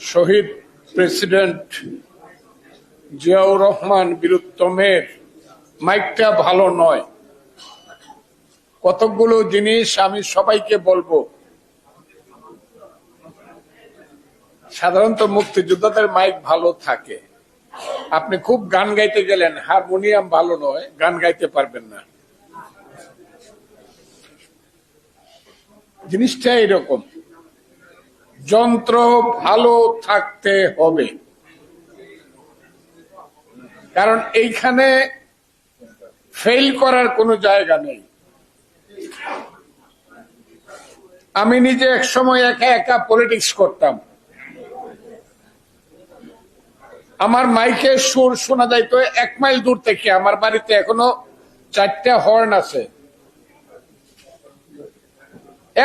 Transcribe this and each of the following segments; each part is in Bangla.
শহীদ প্রেসিডেন্ট জিয়াউর রহমান বীরুত্তমের মাইকটা ভালো নয়। কতকগুলো জিনিস আমি সবাইকে বলব। সাধারণত মুক্তিযোদ্ধাদের মাইক ভালো থাকে। আপনি খুব গান গাইতে গেলেন, হারমোনিয়াম ভালো নয়, গান গাইতে পারবেন না। জিনিসটা এরকম। যন্ত্র ভালো থাকতে হবে। কারণ এইখানে ফেল করার কোনো জায়গা নেই। আমি নিজে এক সময় একা একা পলিটিক্স করতাম। আমার মাইকে সুর শোনা যাইতো এক মাইল দূর থেকে, আমার বাড়িতে এখনও চারটা হর্ন আছে।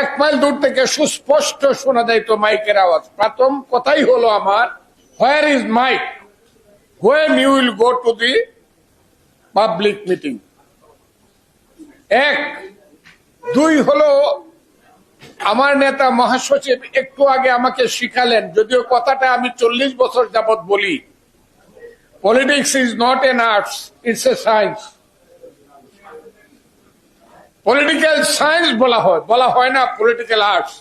এক মাইল দূর থেকে সুস্পষ্ট শোনা যাইতো মাইকের আওয়াজ। প্রথম কথাই হলো আমার where is mic when you will go to the public meeting এক। দুই হলো, আমার নেতা মহাসচিব একটু আগে আমাকে শিখালেন, যদিও কথাটা আমি চল্লিশ বছর যাবৎ বলি। Politics is not an arts it's a science political science বলা হয়। বলা হয় না পলিটিক্যাল আর্টস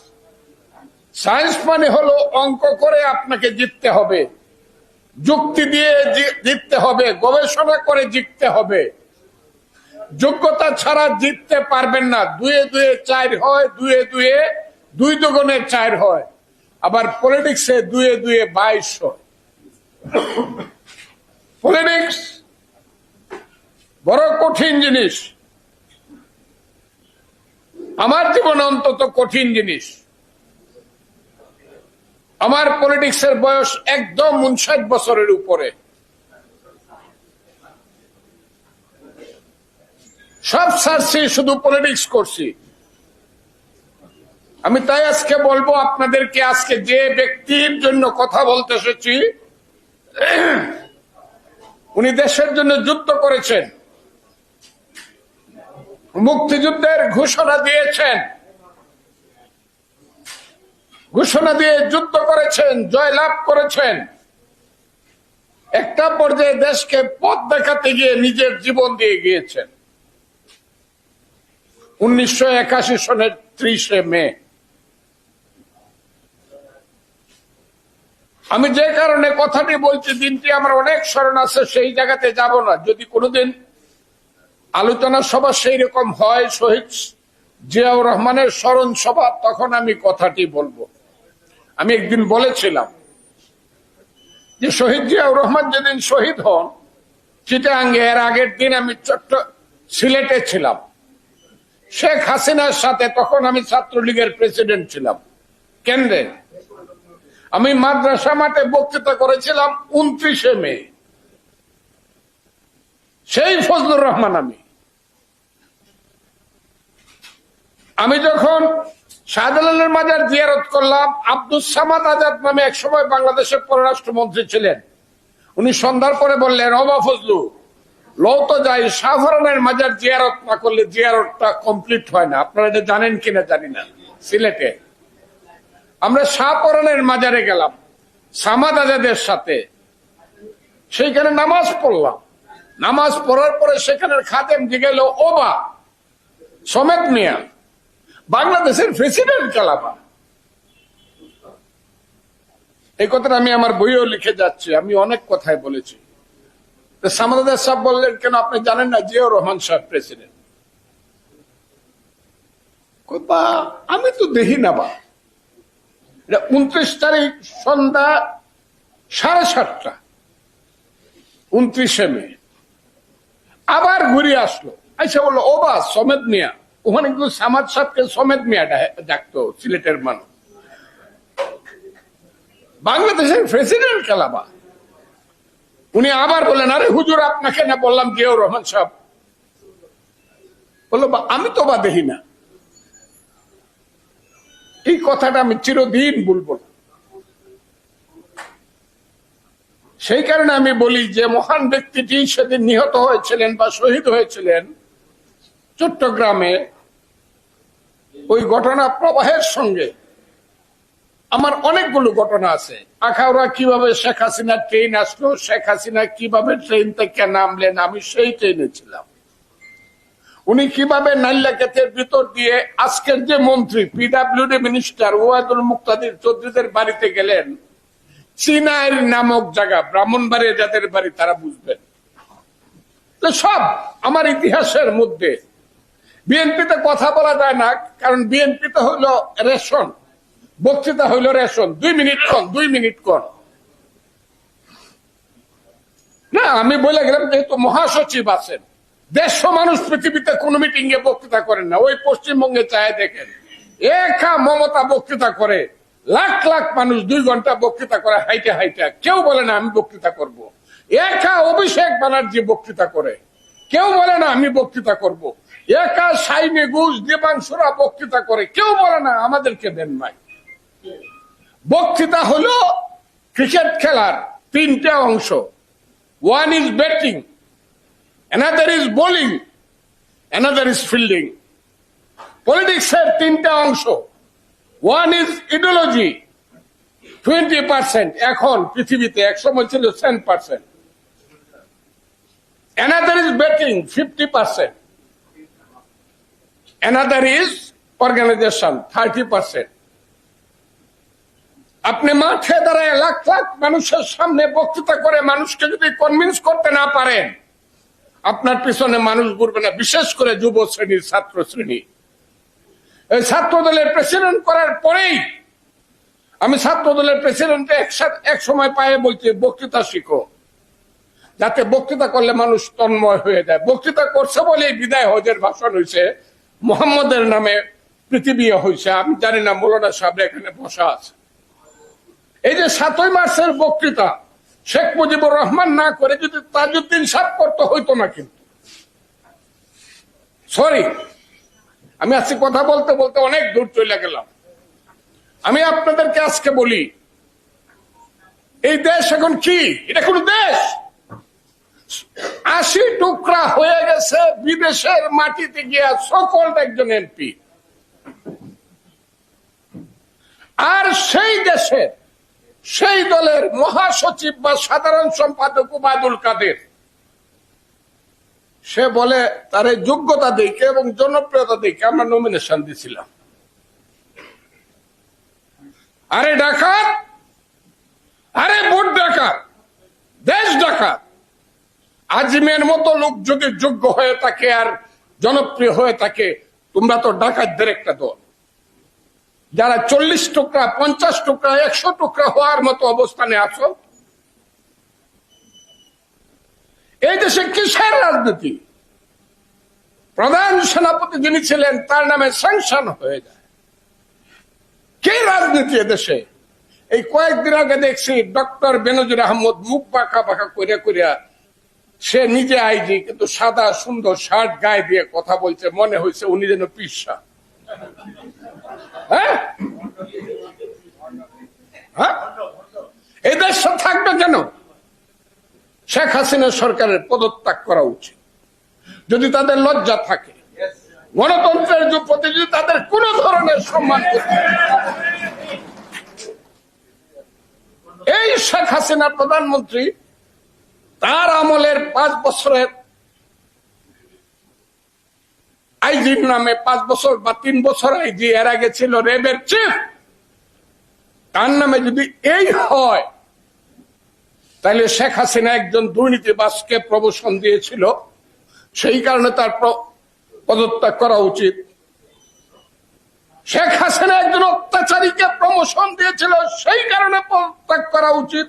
সায়েন্স মানে হলো অঙ্ক করে আপনাকে জিততে হবে। যুক্তি দিয়ে জিততে হবে, গবেষণা করে জিততে হবে। যোগ্যতা ছাড়া জিততে পারবেন না। দুয়ে দুয়ে চার হয়, দুয়ে দুয়ে দুই দুগুণে চার হয়। আবার পলিটিক্সে দুয়ে দুয়ে বাইশ হয়। পলিটিক্স বড় কঠিন জিনিস। অন্তত কঠিন জিনিস। আমার পলিটিক্সের বয়স একদম উনষাট বছরের উপরে। সব ছাড়ছি শুধু পলিটিক্স করছি। আমি তাই আজকে বলব আপনাদেরকে, আজকে যে ব্যক্তির জন্য কথা বলতে এসেছি, উনি দেশের জন্য যুদ্ধ করেছেন। মুক্তিযুদ্ধের ঘোষণা দিয়েছেন। ঘোষণা দিয়ে যুদ্ধ করেছেন, জয়লাভ করেছেন। একটা পর্যায়ে দেশকে পথ দেখাতে গিয়ে নিজের জীবন দিয়ে গিয়েছেন। উনিশশো একাশি সনের ত্রিশে মে। আমি যে কারণে কথাটি বলছি, দিনটি আমার অনেক স্মরণ আছে, সেই জায়গাতে যাব না। যদি কোনোদিন আলোচনা সভা সেই রকম হয়, শহীদ জিয়াউর রহমানের স্মরণ সভা, তখন আমি কথাটি বলব। আমি একদিন বলেছিলাম যে শহীদ জিয়াউর রহমান যেদিন শহীদ হন চিটাঙ্গে এর আগের দিন আমি চট্ট সিলেটে ছিলাম। শেখ হাসিনার সাথে তখন আমি ছাত্রলীগের প্রেসিডেন্ট ছিলাম। কেন্দ্রে আমি মাদ্রাসা মাঠে বক্তৃতা করেছিলাম উনত্রিশে মে। সেই ফজলুর রহমান আমি। আমি যখন শাহজালালের মাজার জিয়ারত করলাম। আব্দুল সামাদ আজাদ নামে এক সময় বাংলাদেশের পররাষ্ট্রমন্ত্রী ছিলেন। উনি সন্ধ্যার পরে বললেন অবা ফজলু, লও তো যাই মাজার জিয়ারত না করলে জিয়ারতটা কমপ্লিট হয় না। আপনারা এটা জানেন কিনা জানি না। সিলেটে। আমরা মাজারে গেলাম, সামাদ আজাদের সাথে। সেইখানে নামাজ পড়লাম। নামাজ পড়ার পরে সেখানের খাদেম জিগেল ওবা সমেত মিয়া বাংলাদেশের প্রেসিডেন্ট কালাবা এই কথাটা আমি আমার বইও লিখে যাচ্ছি, আমি অনেক কথাই বলেছি। তো সামাদার সাহেব বললেন, কেন আপনি জানেন না, জিয়াউর রহমান সাহেব প্রেসিডেন্ট বা, আমি তো দেখি না বা। উনত্রিশ তারিখ সন্ধ্যা সাড়ে সাতটা, উনত্রিশে মে। আবার ঘুরে আসলো। আইসা বলল, ও বা, সমেত মিয়া ওখানে কিন্তু সামাদ সাহেবকে সমেত মিয়া ডা- ডাকতো সিলেটের মানুষ। বাংলাদেশের প্রেসিডেন্ট খেলাবা উনি আবার বললেন আরে হুজুর আপনাকে না বললাম জিয়াউর রহমান সাহেব। বলল "বা, আমি তো বা দেখি না। এই কথাটা আমি চিরদিন বলব সেই কারণে আমি বলি যে মহান ব্যক্তিটি সেদিন নিহত হয়েছিলেন বা শহীদ হয়েছিলেন। চট্টগ্রামে ওই ঘটনা প্রবাহের সঙ্গে আমার অনেকগুলো ঘটনা আছে। আখাউড়া কীভাবে শেখ হাসিনা ট্রেন আসলো, শেখ হাসিনা কীভাবে ট্রেন থেকে নামলেন, আমি সেই ট্রেনে ছিলাম। উনি কীভাবে নাইলাকেতের ভিতর দিয়ে আজকের যে মন্ত্রী পিডাব্লিউডি মিনিস্টার ওয়াদুল মুক্তাদির চৌধুরীদের বাড়িতে গেলেন চিনাইর নামক জায়গা ব্রাহ্মণবাড়ি যাদের বাড়ি, তারা বুঝবেন। সব আমার ইতিহাসের মধ্যে বিএনপিতে কথা বলা যায় না, কারণ বিএনপিতে হইল রেশন। বক্তৃতা হইল রেশন। দুই মিনিট কন, দুই মিনিট কন। না, আমি বলে গেলাম যেহেতু মহাসচিব আছেন, দেড়শো মানুষ পৃথিবীতে কোন মিটিং এ বক্তৃতা করেন না, ওই পশ্চিমবঙ্গে চায় দেখেন। একা মমতা বক্তৃতা করে, লাখ লাখ মানুষ দুই ঘণ্টা বক্তৃতা করে, হাইটে হাইটে। কেউ বলে না আমি বক্তৃতা করব। একা অভিষেক ব্যানার্জি বক্তৃতা করে, কেউ বলে না আমি বক্তৃতা করব। একা সাইনে ঘুষ দেবাংশুরা বক্তৃতা করে। কেউ বলে না আমাদেরকে দেন নাই। বক্তৃতা হলো ক্রিকেট খেলার তিনটা অংশ। One is batting another is bowling, another is fielding এর তিনটা অংশ। One is ideology twenty percent এখন পৃথিবীতে এক সময় ছিল ten percent another is batting fifty percent is organization thirty percent আপনি মাঠে দাঁড়ায় লাখ লাখ মানুষের সামনে বক্তৃতা করে মানুষকে যদি কনভিন্স করতে না পারেন, আপনার পিছনে মানুষ ঘুরবে না, বিশেষ করে যুব শ্রেণির ছাত্র শ্রেণি। এই ছাত্র দলের প্রেসিডেন্ট করার পরেই আমি ছাত্র দলের প্রেসিডেন্ট একসাথে এক সময় পায়ে বলছি বক্তৃতা শিখো। যাতে বক্তৃতা করলে মানুষ তন্ময় হয়ে যায়। বক্তৃতা করছে বলে বিদায় হজের ভাষণ হয়েছে। মোহাম্মদের নামে পৃথিবী হয়েছে আমি জানি না, মৌলানা সাহেব এখানে বসা আছে। এই যে সাতই মার্চের বক্তৃতা, শেখ মুজিবুর রহমান না করে যদি তাজউদ্দিন সাহ করতে হইতো না কিন্তু। সরি আমি আজকে কথা বলতে বলতে অনেক দূর চলে গেলাম। আমি আপনাদেরকে আজকে বলি, এই দেশ এখন কি? এটা কোন দেশ? আশি টুকরা হয়ে গেছে বিদেশের মাটিতে গিয়া সকল একজন এমপি। আর সেই দেশের সেই দলের মহাসচিব বা সাধারণ সম্পাদক উবায়দুল কাদের, সে বলে, তার এই যোগ্যতা দেখে এবং জনপ্রিয়তা দেখে আমরা নমিনেশন দিছিলাম। আরে ডাকাত, আরে ভোট ডাকাত, দেশ ডাকাত আজিমের মতো লোক যদি যোগ্য হয়ে থাকে আর জনপ্রিয় হয়ে থাকে, তোমরা তো ডাকাতদের একটা দল। যারা চল্লিশ টুকরা, পঞ্চাশ টুকরা, একশো টুকরা হওয়ার মতো অবস্থানে আছো, এই দেশে কিসের রাজনীতি? প্রধান সেনাপতি যিনি ছিলেন, তার নামে স্যাংশন হয়ে যায়। কে রাজনীতি দেশে? এই কয়েকদিন আগে দেখছি ডক্টর বেনজির আহমদ মুখ বাঁকা বাঁকা করিয়া করিয়া সে নিজে আইজি, কিন্তু সাদা সুন্দর শার্ট গায়ে দিয়ে কথা বলছে, মনে হয়েছে উনি যেন পিসা। হ্যাঁ? হ্যাঁ? এই দেশ থাকবে কেন? শেখ হাসিনা সরকারের পদত্যাগ করা উচিত। যদি তাদের লজ্জা থাকে, গণতন্ত্রের যে যদি তাদের কোন ধরনের সম্মান এই শেখ হাসিনা প্রধানমন্ত্রী তার আমলের পাঁচ বছরের আইজির নামে পাঁচ বছর বা তিন বছর আইজি, এর আগে ছিল রেবের চিফ। তার নামে যদি এই হয়, তাহলে শেখ হাসিনা একজন দুর্নীতিবাসকে প্রমোশন দিয়েছিল। সেই কারণে তার পদত্যাগ করা উচিত। শেখ হাসিনা একজন অত্যাচারীকে প্রমোশন দিয়েছিল, সেই কারণে পদত্যাগ করা উচিত।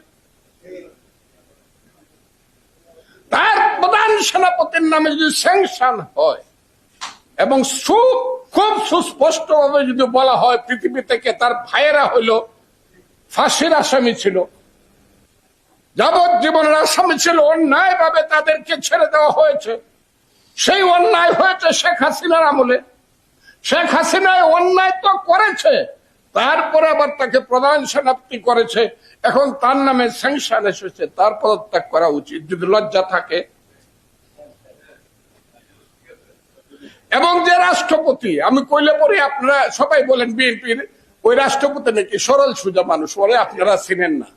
তার প্রধান সেনাপতির নামে যদি স্যাংশন হয় এবং খুব সুস্পষ্ট ভাবে যদি বলা হয় পৃথিবী থেকে তার ভাইয়েরা হইল ফাঁসির আসামি ছিল, যাবজ্জীবনের আসামি ছিল অন্যায় ভাবে তাদেরকে ছেড়ে দেওয়া হয়েছে। সেই অন্যায় হয়েছে শেখ হাসিনার আমলে। শেখ হাসিনায় অন্যায় তো করেছে। তারপরে আবার তাকে প্রধান সেনাপতি করেছে। এখন তার নামে স্যাংশন এসেছে। তার পদত্যাগ করা উচিত। যদি লজ্জা থাকে। এবং যে রাষ্ট্রপতি, আমি কইলে পরে আপনারা সবাই বলেন বিএনপির, ওই রাষ্ট্রপতি নাকি সরল সুজা মানুষ বলে আপনারা চিনেন না।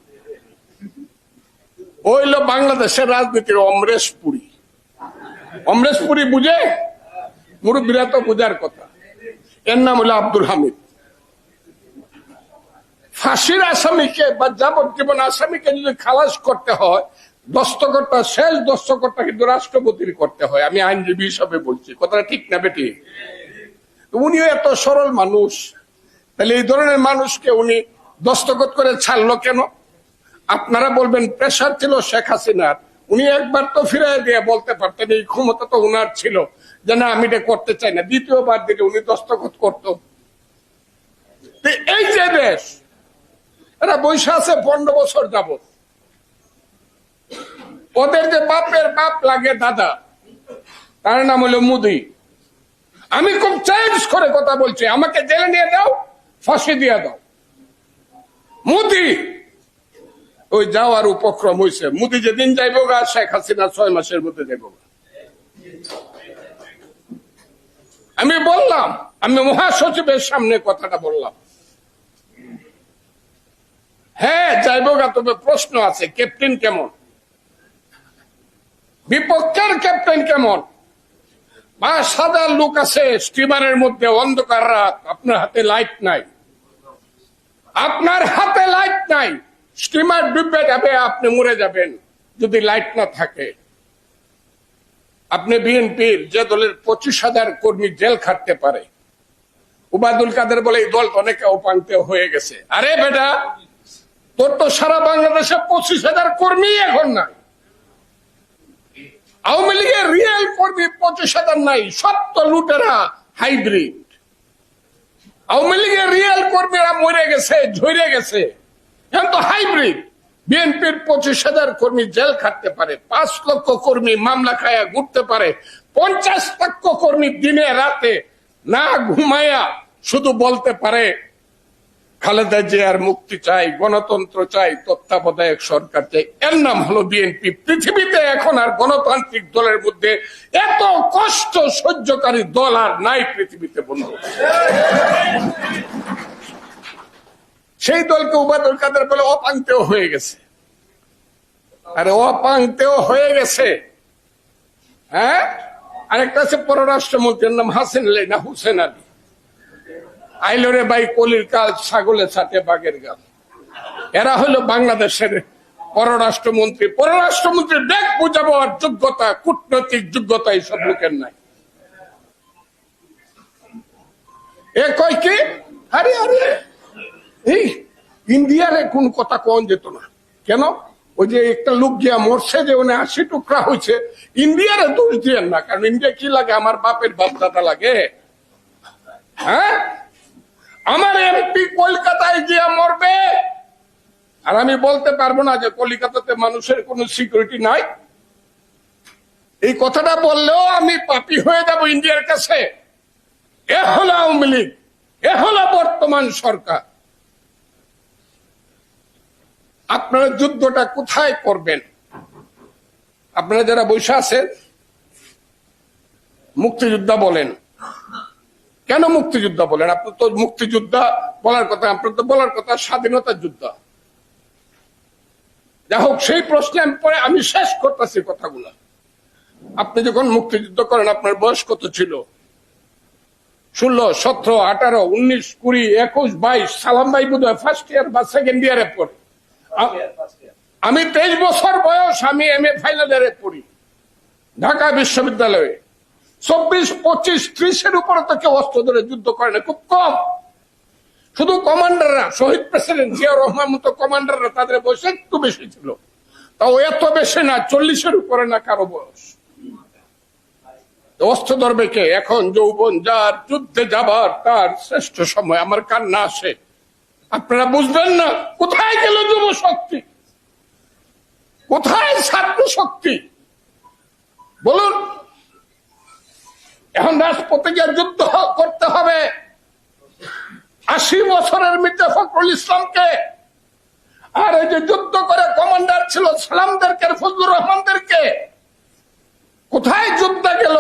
ওইল বাংলাদেশের রাজনীতির অমরেশ পুরী অমরেশ পুরী বুঝে? মুরব্বীরা তো বুঝার কথা। এর নাম হলো আব্দুল হামিদ। ফাঁসির আসামিকে বা যাবজ্জীবন আসামিকে যদি খালাস করতে হয় দস্তকরটা শেষ দস্তকরটা কিন্তু রাষ্ট্রপতির করতে হয়, আমি আইনজীবী হিসাবে বলছি। কথাটা ঠিক না বেটি? উনিও এত সরল মানুষ। তাহলে এই ধরনের মানুষকে উনি দস্তখত করে ছাড়লো কেন? আপনারা বলবেন, প্রেশার ছিল শেখ হাসিনার। উনি একবার তো ফিরে দিয়ে বলতে পারতেন, এই ক্ষমতা তো উনার ছিল। যে না, আমি এটা করতে চাই না। দ্বিতীয়বার দিলে উনি দস্তখত করতো। এই যে দেশ এরা বৈশা আছে পনেরো বছর যাবত ওদের যে বাপের বাপ লাগে দাদা, তার নাম হলো মুদি। আমি খুব চ্যালেঞ্জ করে কথা বলছি, আমাকে জেলে নিয়ে দাও ফাঁসি দিয়ে দাও। মুদি! ওই যাওয়ার উপক্রম হয়েছে মুদি যেদিন যাইব গা, শেখ হাসিনা ছয় মাসের মধ্যে যাইব আমি বললাম, আমি মহাসচিবের সামনে কথাটা বললাম। হ্যাঁ যাইব তবে প্রশ্ন আছে ক্যাপ্টেন কেমন? বিপক্ষের ক্যাপ্টেন কেমন? পাঁচ হাজার লোক আছে স্টিমারের মধ্যে অন্ধকার রাত, আপনার হাতে লাইট নাই। আপনার হাতে লাইট নাই। স্টিমার ডুবে যাবে, আপনি মরে যাবেন, যদি লাইট না থাকে। আপনি বিএনপির যে দলের পঁচিশ হাজার কর্মী জেল খাটতে পারে। উবাদুল কাদের বলে, এই দল অনেকে উপান্ত হয়ে গেছে। আরে বেটা তোর তো সারা বাংলাদেশে পঁচিশ হাজার কর্মী এখন নাই। আওয়ামী লীগের রিয়েল কর্মী পঁচিশ হাজার নাই, সব তো লুটেরা হাইব্রিড আওয়ামী লীগের রিয়েল কর্মীরা মরে গেছে, ঝরে গেছে। এখন তো হাইব্রিড বিএনপির পঁচিশ হাজার কর্মী জেল খাটতে পারে, পাঁচ লক্ষ কর্মী মামলা খায়া ঘুরতে পারে, পঞ্চাশ লক্ষ কর্মী দিনে রাতে না ঘুমায়া শুধু বলতে পারে খালেদা জিয়ার মুক্তি চাই, গণতন্ত্র চাই, তত্ত্বাবধায়ক সরকার চাই। এর নাম হলো বিএনপি। পৃথিবীতে এখন আর গণতান্ত্রিক দলের মধ্যে এত কষ্ট সহ্যকারী দল আর নাই পৃথিবীতে, বন্ধু। সেই দলকে উবাদুল কাদের বলে অপাঙ্ক্তেও হয়ে গেছে। আরে অপাঙ্ক্তেও হয়ে গেছে। হ্যাঁ? আরেকটা আছে পররাষ্ট্রমন্ত্রীর নাম হাসিন হুসেন আলী। আইলরে বাই কলির কাল ছাগলের সাথে বাঘের গাল। এরা হলো বাংলাদেশের পররাষ্ট্রমন্ত্রী। পররাষ্ট্রমন্ত্রীর ব্যাগ বুঝাবার যোগ্যতা, কূটনৈতিক যোগ্যতা এইসব লোকের নাই। এ কয় কি? আরে আরে। এই ইন্ডিয়ারে কোন কথা কন যেত না। কেন? ওই যে একটা লোক গিয়া মরছে যে উনি আশি টুকরা হয়েছে, ইন্ডিয়ারে দোষ দিয়েন না। কারণ ইন্ডিয়া কি লাগে? আমার বাপের বাপ দাদা লাগে। হ্যাঁ? আমার এমপি কলকাতায় গিয়া মরবে। আর আমি বলতে পারব না যে কলিকাতাতে মানুষের কোনো সিকিউরিটি নাই। এই কথাটা বললেও আমি পাপি হয়ে যাব ইন্ডিয়ার কাছে। এ হলো আওয়ামী লীগ, এ হলো বর্তমান সরকার। আপনারা যুদ্ধটা কোথায় করবেন? আপনারা যারা বৈশা আছেন, মুক্তিযোদ্ধা বলেন। কেন মুক্তিযোদ্ধা বলেন? আপনার তো মুক্তিযোদ্ধা বলার কথা আপনার তো বলার কথা স্বাধীনতা যুদ্ধ। যা হোক সেই প্রশ্নে আমি পরে আমি শেষ করতেছি কথাগুলা। আপনি যখন মুক্তিযুদ্ধ করেন আপনার বয়স কত ছিল? ষোলো সতেরো আঠারো উনিশ কুড়ি একুশ বাইশ সালাম ভাই বোধ হয় ফার্স্ট ইয়ার বা সেকেন্ড ইয়ারে পড়ে। আমি তেইশ বছর বয়স আমি এম এ ফাইনাল ইয়ারে পড়ি। ঢাকা বিশ্ববিদ্যালয়ে। চব্বিশ, পঁচিশ, ত্রিশের উপরে তো কেউ অস্ত্র ধরে যুদ্ধ করে না, খুব কম। শুধু কমান্ডাররা, শহীদ প্রেসিডেন্ট জিয়াউর রহমান মতো কমান্ডাররা তাদের বয়স একটু বেশি ছিল। তাও এত বেশি না, চল্লিশের উপরে না কারও বয়স। অস্ত্র ধরবে কে? এখন যৌবন যার, যুদ্ধে যাবার তার শ্রেষ্ঠ সময়, আমার কান্না আসে। আপনারা বুঝবেন না, কোথায় গেল যুব শক্তি? কোথায় ছাত্র শক্তি? বলুন। এখন রাজপথে যুদ্ধ করতে হবে। আশি বছরের মির্জা ফখরুল ইসলামকে। আর এই যে যুদ্ধ করে কমান্ডার ছিল সালামদেরকে ফজলুর রহমানদেরকে, কোথায় যুদ্ধ গেল?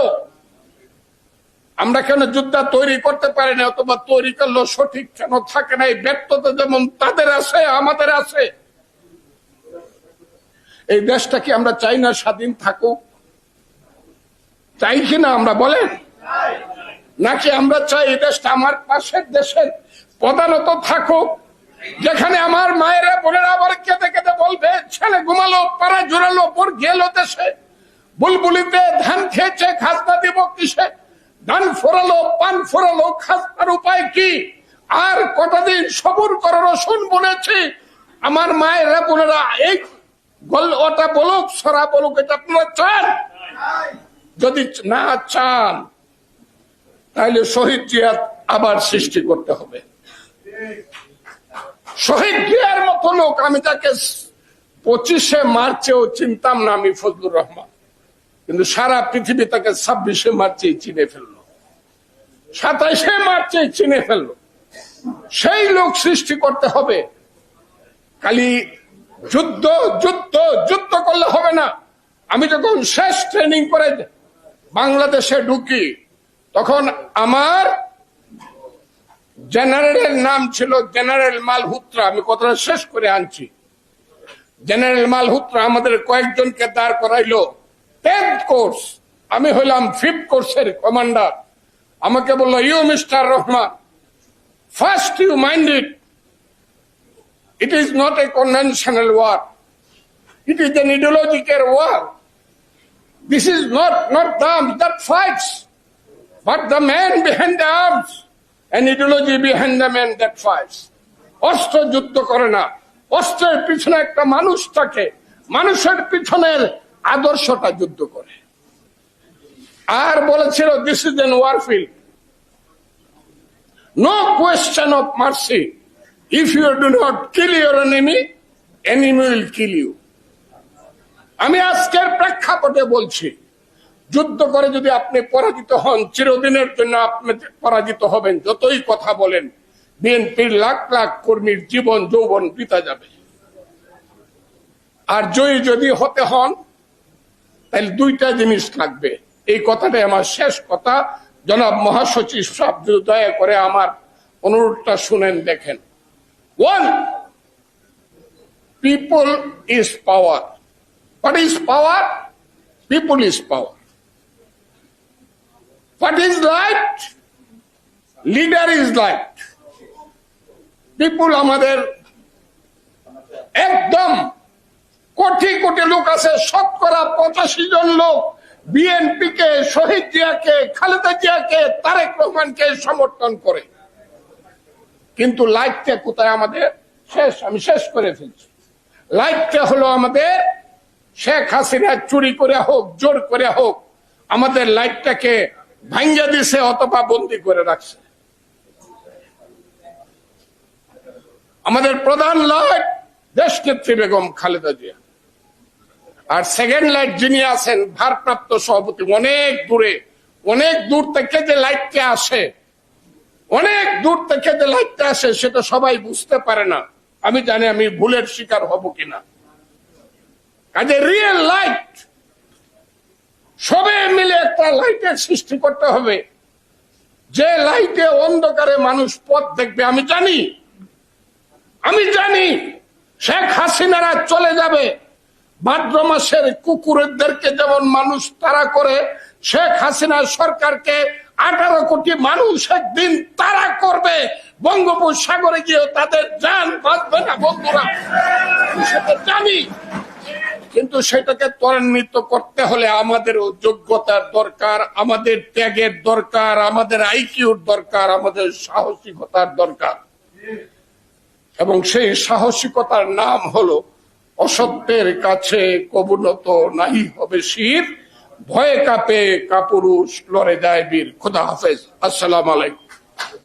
আমরা কেন যুদ্ধ তৈরি করতে পারি না, অথবা তৈরি করল সঠিক কেন থাকে না? এই ব্যর্থতা যেমন তাদের আছে, আমাদের আছে। এই দেশটা কি আমরা চাই না স্বাধীন থাকুক? চাই কিনা আমরা বলেন? নাকি আমরা চাই এই দেশটা আমার পাশের দেশের প্রধানত থাকুক, যেখানে আমার মায়েরা, বোনেরা আবার কেঁদে কেঁদে বলবে, ছেলে ঘুমালো পাড়া জোরালো পর গেল দেশে। বুলবুলিতে ধান খেয়েছে খাজনা দিব কিসে? ধান ফোরালো, পান ফোরালো খাজনার উপায় কি? আর কতদিন সবুর করে রসুন বলেছি আমার মায়েরা, বোনেরা, এই গল ওটা বলুক, সরা বলুক, এটা আপনারা চান? যদি না চান তাহলে শহীদ জিয়াদ আবার সৃষ্টি করতে হবে। শহীদ জিয়ার মতো লোক আমি তাকে পঁচিশে মার্চেও চিনতাম না, আমি ফজলুর রহমান। কিন্তু সারা পৃথিবী তাকে ছাব্বিশে মার্চে চিনে ফেলল। সাতাইশে মার্চে চিনে ফেলল। সেই লোক সৃষ্টি করতে হবে। খালি যুদ্ধ যুদ্ধ যুদ্ধ করলে হবে না। আমি যখন শেষ ট্রেনিং করে বাংলাদেশে ঢুকি আমার জেনারেলের নাম ছিল জেনারেল মালহুত্রা। আমি কথাটা শেষ করে আনছি। জেনারেল মালহুত্রা আমাদের কয়েকজনকে দাঁড় করাইলো। টেন্থ কোর্স আমি হইলাম ফিফথ কোর্সের কমান্ডার আমাকে বলল you mister Rahman first you mind it is not a conventional war. It is an ideological war. This is not, not the arms that fights, but the man behind the arms, an ideology behind the man that fights. অস্ত্র যুদ্ধ করে না অস্ত্রের পিছনে একটা মানুষ থাকে মানুষের পিছনের আদর্শটা যুদ্ধ করে আর বলেছিল this is an warfield no question of mercy If you do not kill your enemy, enemy will kill you. আমি আজকের প্রেক্ষাপটে বলছি যুদ্ধ করে যদি আপনি পরাজিত হন, চিরদিনের জন্য আপনি পরাজিত হবেন, যতই কথা বলেন, বিএনপির লাখ লাখ কর্মীর জীবন, যৌবন বিতা যাবে। আর জয়ী যদি হতে হন, তাহলে দুইটা জিনিস লাগবে এই কথাটাই আমার শেষ কথা। জনাব মহাসচিব সাহেব দয়া করে আমার অনুরোধটা শুনেন, দেখেন। One people is power What is power people is power. What is light? Leader is light. People আমাদের একদম কোটি কোটি লোক আছে শতকরা পঁচাশি জন লোক বিএনপি কে শহীদ জিয়াকে, খালেদা জিয়াকে, তারেক রহমানকে সমর্থন করে কিন্তু লাইটটা কোথায় আমাদের শেষ, আমি শেষ করে ফেলছি লাইটটা হলো আমাদের শেখ হাসিনা চুরি করে হোক, জোর করে হোক, আমাদের লাইটটাকে ভাঙ্গা দিছে অথবা বন্দি করে রাখছে। আমাদের প্রধান লাইট দেশ নেত্রী বেগম খালেদা জিয়া। আর সেকেন্ড লাইট যিনি আছেন, ভারপ্রাপ্ত সভাপতি, অনেক দূরে, অনেক দূর থেকে যে লাইটটা আসে, অনেক দূর থেকে যে লাইটটা আসে, সেটা সবাই বুঝতে পারে না। আমি জানি আমি ভুলের শিকার হব কিনা। কাজে রিয়েল লাইট সবে মিলে একটা লাইটের সৃষ্টি করতে হবে। যে লাইটে অন্ধকারে মানুষ পথ দেখবে, আমি জানি। আমি জানি শেখ হাসিনারা চলে যাবে। ভাদ্র মাসের কুকুরদেরকে যেমন মানুষ তারা করে, শেখ হাসিনা সরকারকে আঠারো কোটি মানুষ একদিন তারা করবে। বঙ্গোপসাগরে গিয়ে তাদের যান বাঁচবে না, বন্ধুরা। জানি। কিন্তু সেটাকে ত্বরান্বিত করতে হলে আমাদেরও যোগ্যতার দরকার, আমাদের ত্যাগের দরকার, আমাদের আইকিউর দরকার, আমাদের সাহসিকতার দরকার। এবং সেই সাহসিকতার নাম হলো, অসত্যের কাছে কবুনত নাই হবে শির, ভয়ে কাপে কাপুরুষ লড়ে যায় বীর। খোদা হাফেজ। আসসালাম আলাইকুম।